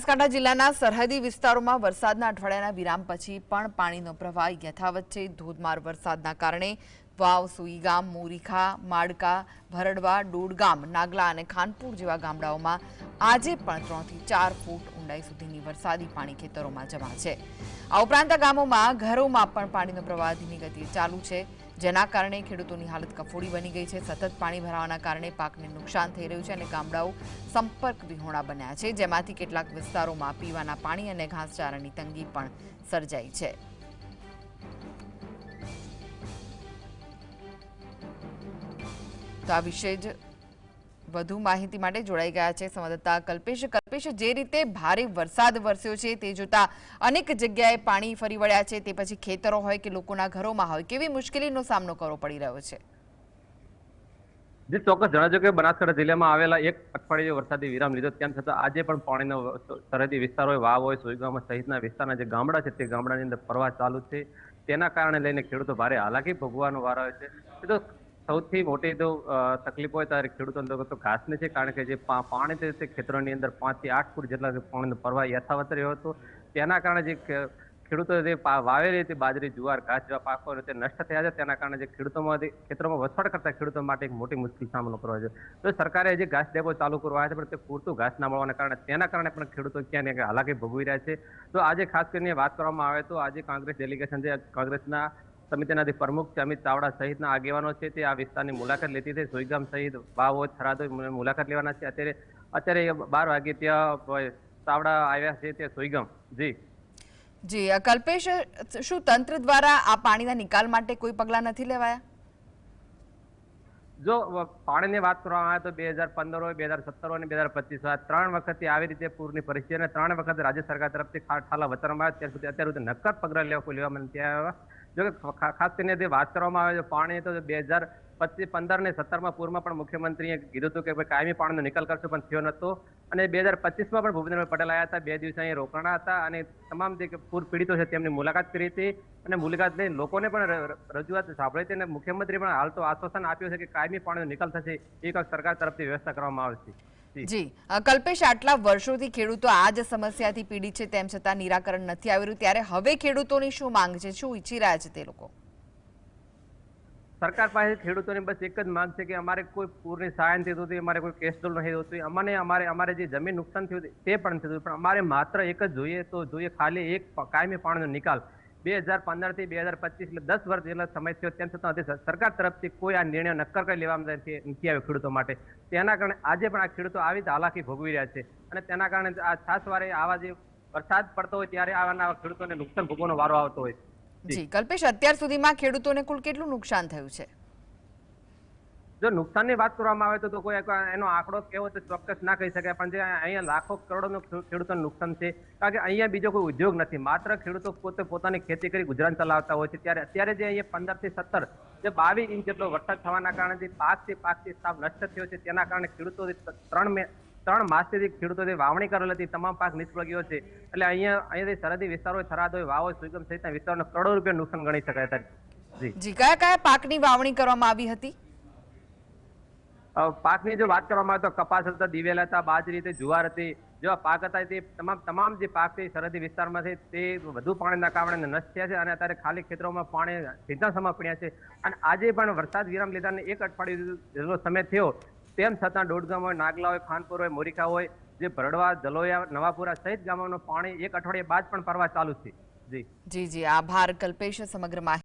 બનાસકાંઠા જિલ્લાના સરહદી વિસ્તારોમાં વરસાદના અઠવાડિયાના વિરામ પછી પણ પાણીનો પ્રવાહ યથાવત છે. ધોધમાર વરસાદના કારણે વાવ, સુઈગામ, મોરીખા, માડકા, ભરડવા, ડોડગામ, નાગલા અને ખાનપુર જેવા ગામડાઓમાં આજે પણ ત્રણથી ચાર ફૂટ ઊંડાઈ સુધીની વરસાદી પાણી ખેતરોમાં જમા છે. આ ઉપરાંત ગામોમાં ઘરોમાં પણ પાણીનો પ્રવાહ ધીમી ગતિએ ચાલુ છે. જેના કારણે ખેડૂતોની હાલત કફોડી બની ગઈ છે. સતત પાણી ભરાવાના કારણે પાકને નુકસાન થઈ રહ્યું છે અને ગામડાઓ સંપર્ક વિહોણા બન્યા છે, જેમાંથી કેટલાક વિસ્તારોમાં પીવાના પાણી અને ઘાસચારાની તંગી પણ સર્જાઈ છે. તો આ વિશે જ વધુ માહિતી માટે જોડાઈ ગયા છે સંવાદદાતા કલ્પેશ. કલ્પેશ, જે રીતે ભારે વરસાદ વરસ્યો છે તે જોતા અનેક જગ્યાએ પાણી ફરી વળ્યા છે, તે પછી ખેતરો હોય કે લોકોના ઘરોમાં હોય, કેવી મુશ્કેલીનો સામનો કરવો પડી રહ્યો છે? જે, ચોક્કસ જણાવજો કે બનાસકાંઠા જિલ્લામાં આવેલા એક અઠવાડિયે વરસાદી વિરામ લીધો, તેમ છતાં આજે પણ પાણીનો સરહદી વિસ્તાર હોય વાવ હોય સોયગામ સહિતના વિસ્તારના જે ગામડા છે તે ગામડાની અંદર પ્રવાહ ચાલુ છે. તેના કારણે લઈને ખેડૂતો ભારે હાલાકી ભોગવાનો વારો આવે છે. તો સૌથી મોટી તો તકલીફ હોય ત્યારે ખેડૂતોને તો ઘાસની છે કારણ કે જે પાણી તે ખેતરોની અંદર પાંચથી આઠ ફૂટ જેટલા પાણીનો પ્રવાહ યથાવત રહ્યો હતો. તેના કારણે જે ખેડૂતો જે વાવેલી હતી બાજરી, જુવાર, ઘાસ જેવા પાકો તે નષ્ટ થયા છે. તેના કારણે જે ખેડૂતોમાંથી ખેતરોમાં વસવાટ કરતા ખેડૂતો માટે એક મોટી મુશ્કેલ સામનો કરવો છે. તો સરકારે જે ઘાસ ડેપો ચાલુ કરવા છે, પણ તે પૂરતું ઘાસ ના મળવાના કારણે, તેના કારણે પણ ખેડૂતો ક્યાં ને ક્યાં હાલાકી ભોગવી રહ્યા છે. તો આજે ખાસ કરીને વાત કરવામાં આવે તો આજે કોંગ્રેસ ડેલિગેશન જે કોંગ્રેસના સમિતિના પ્રમુખ છે અમિત ચાવડા સહિતના આગેવાનો છે તે આ વિસ્તારની મુલાકાત લેતી હતી સોઈગામ સહિત વાવ થરાદો મુલાકાત લેવાના છે. અત્યારે અત્યારે બાર વાગે ત્યાં ચાવડા આવ્યા છે તે સોઈગામ. જી. જી કલ્પેશ શું તંત્ર દ્વારા આ પાણીના નિકાલ માટે કોઈ પગલાં નથી લેવાયા? જો પાણીની વાત કરવામાં આવે તો બે હજાર પંદર હોય બે હજાર સત્તર હોય અને બે હજાર પચીસ હોય ત્રણ વખતથી આવી રીતે પૂરની પરિસ્થિતિ અને ત્રણ વખત રાજ્ય સરકાર તરફથી ખા- ઠાલા વચનમાં આવ્યા. ત્યાર સુધી અત્યાર સુધી નક્કર પગલાં લેવા કોઈ લેવામાં નથી આવ્યા. જો કે ખાસ કરીને જે વાત કરવામાં આવે છે, પાણી તો બે હજાર પચીસ પંદર ને સત્તરમાં પૂરમાં પણ મુખ્યમંત્રીએ કીધું હતું કે ભાઈ કાયમી પાણીનો નિકાલ કરશો, પણ થયો નહોતો. અને બે હજાર પચીસમાં પણ ભૂપેન્દ્રભાઈ પટેલ આવ્યા હતા, બે દિવસ અહીંયા રોકાણા હતા અને તમામ જે પૂર પીડિતો છે તેમની મુલાકાત કરી હતી. અને મુલાકાત લઈ લોકોને પણ રજૂઆત સાંભળી હતી અને મુખ્યમંત્રી પણ હાલ તો આશ્વાસન આપ્યું છે કે કાયમી પાણીનો નિકાલ થશે, એ કાંઈક સરકાર તરફથી વ્યવસ્થા કરવામાં આવશે. જી. કલ્પેશ આટલા વર્ષોથી ખેડૂતો આ જ સમસ્યાથી પીડિત છે તેમ છતાં નિરાકરણ નથી આવી રહ્યું. ત્યારે હવે ખેડૂતોની શું માંગ છે? શું ઈચ્છી રહ્યા છે તે લોકો? સરકાર પાસે ખેડૂતોની બસ એક જ માંગ છે કે અમારે કોઈ પૂરની સહાય નથી થતી અમારે કોઈ કેસડોલ નથી થતું અમને અમારે અમારે જે જમીન નુકસાન થયું તે પણ નથી પણ અમારે માત્ર એક જ જોઈએ તો જોઈએ ખાલી એક કાયમી પાણીનો નિકાલ. બે હજાર પંદરથી બે હજાર પચીસ એટલે દસ વર્ષ જેટલા સમય થયો તેમ છતાં સરકાર તરફથી કોઈ આ નિર્ણય નક્કર કરી લેવામાં નથી આવ્યો ખેડૂતો માટે. તેના કારણે આજે પણ આ ખેડૂતો આવી હાલાકી ભોગવી રહ્યા છે અને તેના કારણે આ છાસવારે આવા જે વરસાદ પડતો હોય ત્યારે આવા ખેડૂતોને નુકસાન ભોગવવાનો વારો આવતો હોય જી, કલ્પેશ, અત્યાર સુધીમાં ખેડૂતોને કુલ કેટલું નુકસાન થયું છે? જો નુકસાનની વાત કરવામાં આવે તો કોઈ એનો આંકડો કેવો તો ચોક્કસ ના કહી શકાય, પણ જે અહીંયા લાખો કરોડોનું ખેડૂતોનું નુકસાન છે, કારણ કે અહીંયા બીજો કોઈ ઉદ્યોગ નથી. માત્ર ખેડૂતો પોતે પોતાની ખેતી કરી ગુજરાન ચલાવતા હોય છે. ત્યારે અત્યારે જે અહીંયા પંદરથી સત્તર, જે બાવીસ ઇંચ જેટલો વરસાદ થવાના કારણે જે પાક છે પાકથી સાવ નષ્ટ થયો છે, તેના કારણે ખેડૂતો ત્રણ મે, ત્રણ માસથી જે ખેડૂતો જે વાવણી કરેલ હતી તમામ પાક નિષ્ફળ ગયો છે. એટલે અહીંયા અહીંયાથી સરહદી વિસ્તારો થરાદ હોય, વાવો સુગમ સહિતના વિસ્તારોને કરોડો રૂપિયા નુકસાન ગણી શકાય જી. કયા કયા પાકની વાવણી કરવામાં આવી હતી? પાકની જો વાત કરવામાં આવે તો કપાસ હતા, દિવેલ હતા, બાજરી હતી, જુવાર હતી. જેવા પાક હતા, તે તમામ તમામ જે પાક છે સરહદી વિસ્તારમાં છે, તે વધુ પાણીના કારણે નષ્ટ થયા છે અને અત્યારે ખાલી ખેતરોમાં પાણી સીધા સમા પડ્યા છે. અને આજે પણ વરસાદ વિરામ લીધાને એક અઠવાડિયું સમય થયો, તેમ છતાં દોડગામ હોય, નાગલા હોય, ખાનપુર હોય મોરીખા હોય, જે ભરડવા, જલોયા, નવાપુરા સહિત ગામોનું પાણી એક અઠવાડિયા બાદ પણ પરવા ચાલુ છે. જી. જી જી. આભાર, કલ્પેશ, સમગ્ર માહિતી